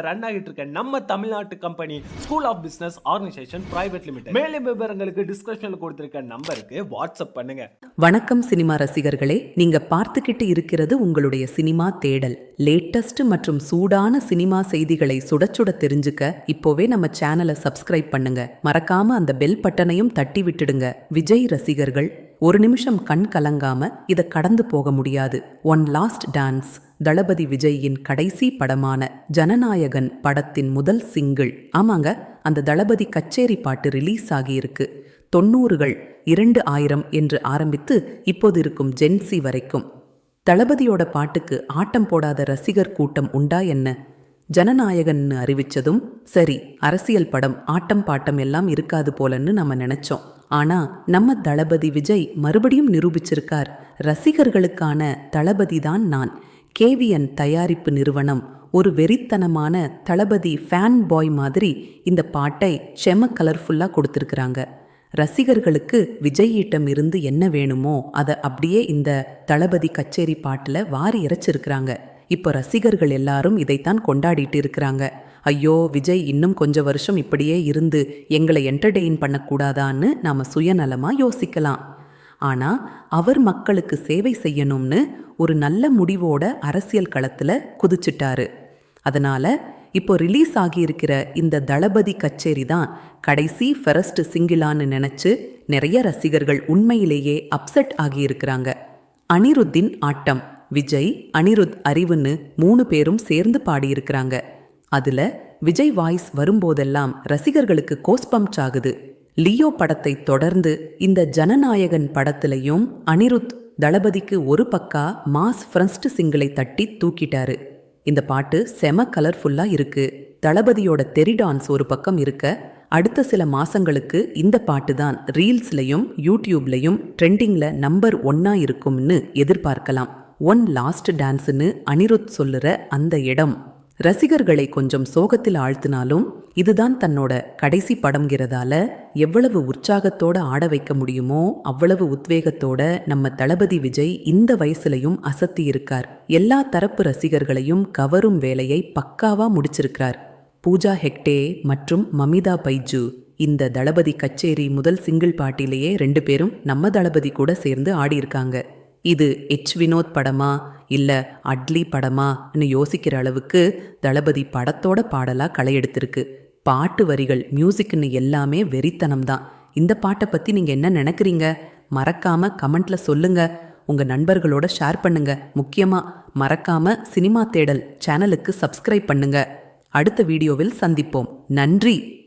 Run ஆகிட்டு இருக்க நம்ம தமிழ்நாட்டு company school of business organization private limited மேலும் விவரங்களுக்கு டிஸ்கிரிப்ஷன்ல கொடுத்திருக்க நம்பருக்கு வாட்ஸ்அப் பண்ணுங்க. வணக்கம் சினிமா ரசிகர்களே. நீங்க பார்த்துக்கிட்டு இருக்கிறது உங்களுடைய சினிமா தேடல். லேட்டஸ்ட் மற்றும் சூடான சினிமா செய்திகளை சுட சுட தெரிஞ்சுக்க இப்போவே நம்ம சேனலை சப்ஸ்கிரைப் பண்ணுங்க. மறக்காம அந்த பெல் பட்டனையும் தட்டி விட்டுடுங்க. விஜய் ரசிகர்கள். ஒரு நிமிஷம் கண் கலங்காம இத கடந்து போக முடியாது. ஒன் லாஸ்ட் டான்ஸ் தளபதி விஜயின் கடைசி படமான ஜனநாயகன் படத்தின் முதல் சிங்கிள். ஆமாங்க அந்த தளபதி கச்சேரி பாட்டு ரிலீஸ் ஆகியிருக்கு. தொண்ணூறுகள் இரண்டு ஆயிரம் என்று ஆரம்பித்து இப்போது இருக்கும் ஜென்சி வரைக்கும். தளபதியோட பாட்டுக்கு ஆட்டம் போடாத ரசிகர் கூட்டம் உண்டா என்ன? ஜனநாயகன்னு அறிவிச்சதும் சரி அரசியல் படம் ஆட்டம் பாட்டம் எல்லாம் இருக்காது போலன்னு நம்ம நினைச்சோம். ஆனா நம்ம தளபதி விஜய் மறுபடியும் நிரூபிச்சிருக்கார். ரசிகர்களுக்கான தளபதி தான் நான். கேவிஎன் தயாரிப்பு நிறுவனம் ஒரு வெறித்தனமான தளபதி ஃபேன் பாய் மாதிரி இந்த பாட்டை செம கலர்ஃபுல்லாக கொடுத்துருக்குறாங்க. ரசிகர்களுக்கு விஜயிட்டம் இருந்து என்ன வேணுமோ அதை அப்படியே இந்த தளபதி கச்சேரி பாட்டில் வாரி இறைச்சிருக்கிறாங்க. இப்போ ரசிகர்கள் எல்லாரும் இதைத்தான் கொண்டாடிட்டு இருக்கிறாங்க. ஐயோ விஜய் இன்னும் கொஞ்ச வருஷம் இப்படியே இருந்து எங்களை என்டர்டெயின் பண்ணக்கூடாதான்னு நாம் சுயநலமாக யோசிக்கலாம். ஆனால் அவர் மக்களுக்கு சேவை செய்யணும்னு ஒரு நல்ல முடிவோட அரசியல் களத்தில் குதிச்சிட்டாரு. அதனால் இப்போ ரிலீஸ் ஆகியிருக்கிற இந்த தளபதி கச்சேரி தான் கடைசி ஃபெரஸ்ட் சிங்கிளான்னு நினச்சி நிறைய ரசிகர்கள் உண்மையிலேயே அப்செட் ஆகியிருக்கிறாங்க. அனிருத்தின் ஆட்டம். விஜய் அனிருத் அறிவுன்னு மூணு பேரும் சேர்ந்து பாடியிருக்கிறாங்க. அதுல விஜய் வாய்ஸ் வரும்போதெல்லாம் ரசிகர்களுக்கு கோஸ்பம்ச் ஆகுது. லியோ படத்தை தொடர்ந்து இந்த ஜனநாயகன் படத்திலையும் அனிருத் தளபதிக்கு ஒரு பக்கா மாஸ் ஃபர்ஸ்ட் சிங்கிளை தட்டி தூக்கிட்டாரு. இந்த பாட்டு செம கலர்ஃபுல்லா இருக்கு. தளபதியோட தெரி டான்ஸ் ஒரு பக்கம் இருக்க அடுத்த சில மாசங்களுக்கு இந்த பாட்டு தான் ரீல்ஸ்லையும் யூடியூப்லையும் ட்ரெண்டிங்ல நம்பர் ஒன்னா இருக்கும்னு எதிர்பார்க்கலாம். ஒன் லாஸ்ட் டான்ஸ்னு அனிருத் சொல்லுற அந்த இடம். ரசிகர்களை கொஞ்சம் சோகத்தில் ஆழ்த்தினாலும் இதுதான் தன்னோட கடைசி படம்ங்கிறதால எவ்வளவு உற்சாகத்தோட ஆட வைக்க முடியுமோ அவ்வளவு உத்வேகத்தோட நம்ம தளபதி விஜய் இந்த வயசுலையும் அசத்தி இருக்கார். எல்லா தரப்பு ரசிகர்களையும் கவரும் வேலையை பக்காவா முடிச்சிருக்கிறார். பூஜா ஹெக்டே மற்றும் மமிதா பைஜு இந்த தளபதி கச்சேரி முதல் சிங்கிள் பாட்டிலேயே ரெண்டு பேரும் நம்ம தளபதி கூட சேர்ந்து ஆடியிருக்காங்க. இது எச் வினோத் படமா இல்லை அட்லி படமான்னு யோசிக்கிற அளவுக்கு தளபதி படத்தோட பாடலாக களை எடுத்திருக்கு. பாட்டு வரிகள் மியூசிக்னு எல்லாமே வெறித்தனம் தான். இந்த பாட்டை பற்றி நீங்கள் என்ன நினைக்கிறீங்க? மறக்காமல் கமெண்ட்டில் சொல்லுங்கள் உங்கள் நண்பர்களோட ஷேர் பண்ணுங்க. முக்கியமாக மறக்காமல் சினிமா தேடல் சேனலுக்கு சப்ஸ்கிரைப் பண்ணுங்க. அடுத்த வீடியோவில் சந்திப்போம். நன்றி!